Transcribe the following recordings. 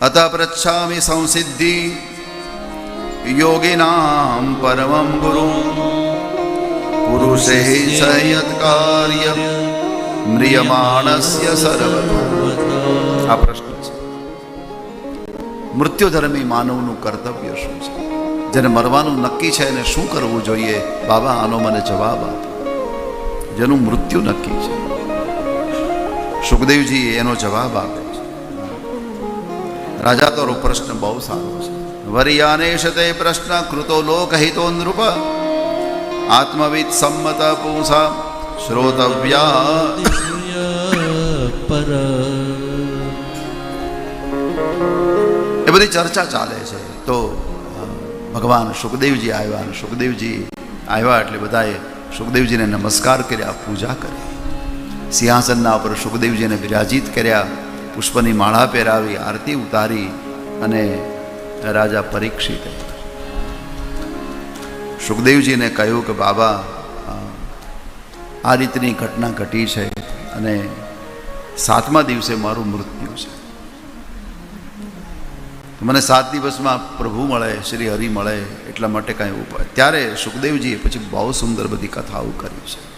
અત પૃચ્છામિ સંસિદ્ધિ યોગિનામ પરમં ગુરુ પુરુષે સંયત કાર્ય મ્રિયમાણસ્ય સર્વથા આ પ્રશ્ન છે મૃત્યુધર્મી માનવનું કર્તવ્ય શું છે જેને મરવાનું નક્કી છે એને શું કરવું જોઈએ બાબા આનો મને જવાબ આપો જેનું મૃત્યુ નક્કી છે સુખદેવજી એનો જવાબ આપે રાજા તો પ્રશ્ન બહુ સારો છે. વરિયાનેશ તે પ્રશ્ન કૃતો લોકહિતો નૃપ આત્મવિદ સંમત પુંસા શ્રોતવ્યા. પર એ બધી ચર્ચા ચાલે છે. તો ભગવાન સુખદેવજી આવ્યા અને સુખદેવજી આવ્યા એટલે બધાએ સુખદેવજીને નમસ્કાર કર્યા, પૂજા કરી. સિંહાસનના ઉપર સુખદેવજીને વિરાજિત કર્યા. પુષ્પની માળા પહેરાવી, આરતી ઉતારી અને રાજા પરીક્ષિતે સુખદેવજીને કહ્યું કે, બાબા, આ રીતની ઘટના ઘટી છે અને સાતમા દિવસે મારું મૃત્યુ છે. મને સાત દિવસમાં પ્રભુ મળે, શ્રી હરિ મળે એટલા માટે કાંઈ ઉપાય. ત્યારે સુખદેવજીએ પછી બહુ સુંદર બધી કથાઓ કરી છે.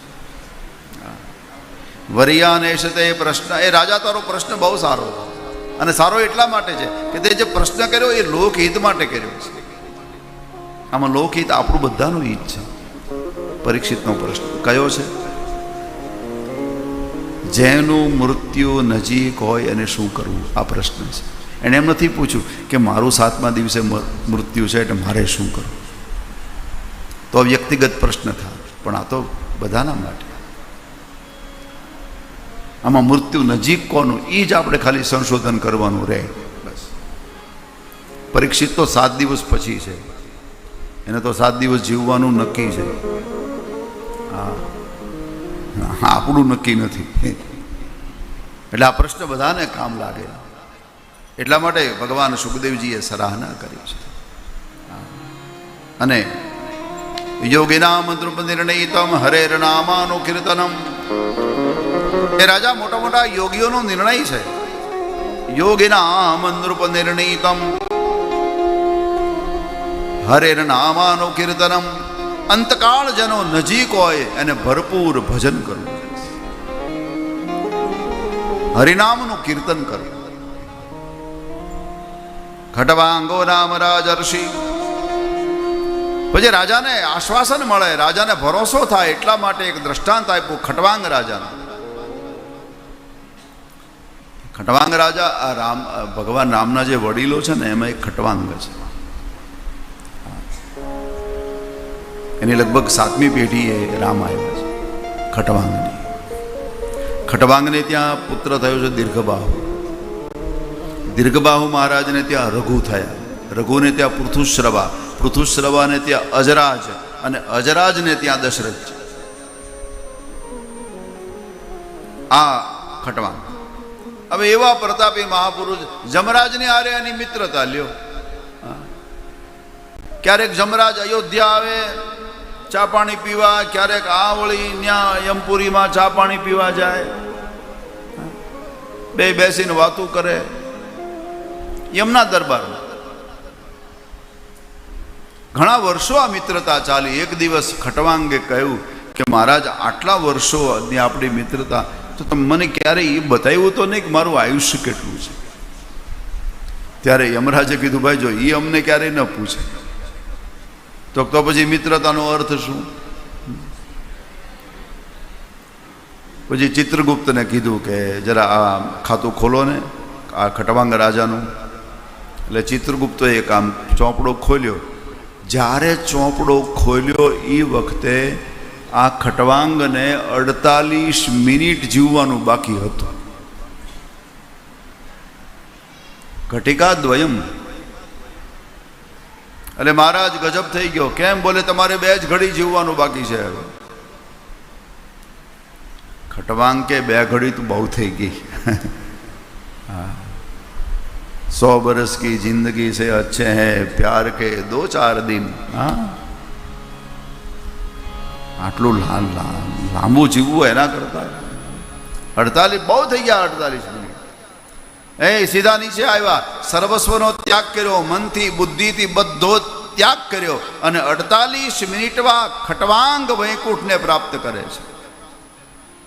વરિયાનેશ તે પ્રશ્ન, એ રાજા તારો પ્રશ્ન બહુ સારો. અને સારો એટલા માટે છે કે તે જે પ્રશ્ન કર્યો એ લોકહિત માટે કર્યો છે. આમાં લોકહિત આપણું બધાનું હિત છે. પરીક્ષિતનો પ્રશ્ન કયો છે? જેનું મૃત્યુ નજીક હોય અને શું કરવું? આ પ્રશ્ન છે. એણે એમ નથી પૂછ્યું કે મારું સાતમા દિવસે મૃત્યુ છે એટલે મારે શું કરવું? તો વ્યક્તિગત પ્રશ્ન થાય. પણ આ તો બધાના માટે. આમાં મૃત્યુ નજીક કોનું? એ જ આપણે ખાલી સંશોધન કરવાનું રહે. બસ. પરીક્ષિત તો સાત દિવસ પછી છે. એને તો સાત દિવસ જીવવાનું નક્કી છે. હા. આપણું નક્કી નથી. એટલે આ પ્રશ્ન બધાને કામ લાગે. એટલા માટે ભગવાન સુખદેવજીએ સરાહના કરી છે. અને યોગિના મંત્ર નિર્ણયતમ હરેર નામાનું કીર્તનમ એ રાજા મોટા મોટા યોગીઓનો નિર્ણય છે. યોગિનામ મંદ્રુપ નિર્ણયતમ હરેર નામાનું કીર્તનમ. અંતકાળ જેનો નજીક હોય એને ભરપૂર ભજન કરવું. હરિનામનું કીર્તન કરવું. ખટવાંગો નામ રાજર્ષિ. પછી રાજાને આશ્વાસન મળે, રાજાને ભરોસો થાય, એટલા માટે એક દ્રષ્ટાંત આપ્યું, ખટવાંગ રાજાને. ખટવાંગ રાજા, આ રામ, ભગવાન રામના જે વડીલો છે ને, એમાં એક ખટવાંગ છે. એની લગભગ સાતમી પેઢીએ રામ આવ્યા છે, ખટવાંગની. ખટવાંગને ત્યાં પુત્ર થયો છે દીર્ઘબાહુ. દીર્ઘબાહુ મહારાજને ત્યાં રઘુ થયા. રઘુને ત્યાં પૃથુશ્રવા પૃથુશ્રવાને ત્યાં અજરાજ અને અજરાજને ત્યાં દશરથ છે. આ ખટવાંગ. હવે એવા પ્રતાપી મહાપુરુષ જમરાજની આરે એની મિત્રતા લ્યો. ક્યારેક જમરાજ અયોધ્યા આવે, ચા પાણી પીવા, ક્યારેક આ વળી ન્યા યમપુરીમાં ચા પાણી પીવા જાય. બે બેસીને વાતું કરે. યમના દરબારમાં. ઘણા વર્ષો આ મિત્રતા ચાલી. એક દિવસ ખટવાંગે કહ્યું કે, મહારાજ, આટલા વર્ષોની આપણી મિત્રતા તો મને ક્યારેય એ બતાવ્યું તો નહીં કે મારું આયુષ્ય કેટલું છે? ત્યારે યમરાજે કીધું, ભાઈ, જો એ અમને ક્યારેય ન પૂછે. તો તો પછી મિત્રતાનો અર્થ શું? પછી ચિત્રગુપ્તને કીધું કે, જરા આ ખાતું ખોલો ને, આ ખટવાંગ રાજાનું. એટલે ચિત્રગુપ્તે એક આમ ચોપડો ખોલ્યો. જ્યારે ચોપડો ખોલ્યો એ વખતે આ ખટવાંગને અડતાલીસ મિનિટ જીવવાનું બાકી હતું ઘટિકા દ્વયમ એટલે મહારાજ ગજબ થઈ ગયો કેમ બોલે તમારે બે જ ઘડી જીવવાનું બાકી છે હવે ખટવાંગ કે બે ઘડી તો બહુ થઈ ગઈ હા सौ बरस की जिंदगी से अच्छे हैं प्यार के दो चार दिन હા આટલું લાલ લાલ લાંબુ જીવવું એના કરતા? અડતાલીસ, બહુ થઈ ગયા અડતાલીસ મિનિટ. એ સીધા નીચે આવ્યા. સર્વસ્વનો ત્યાગ કર્યો, મનથી, બુદ્ધિથી બધો ત્યાગ કર્યો અને અડતાલીસ મિનિટમાં ખટવાંગ વૈકુંઠને પ્રાપ્ત કરે છે.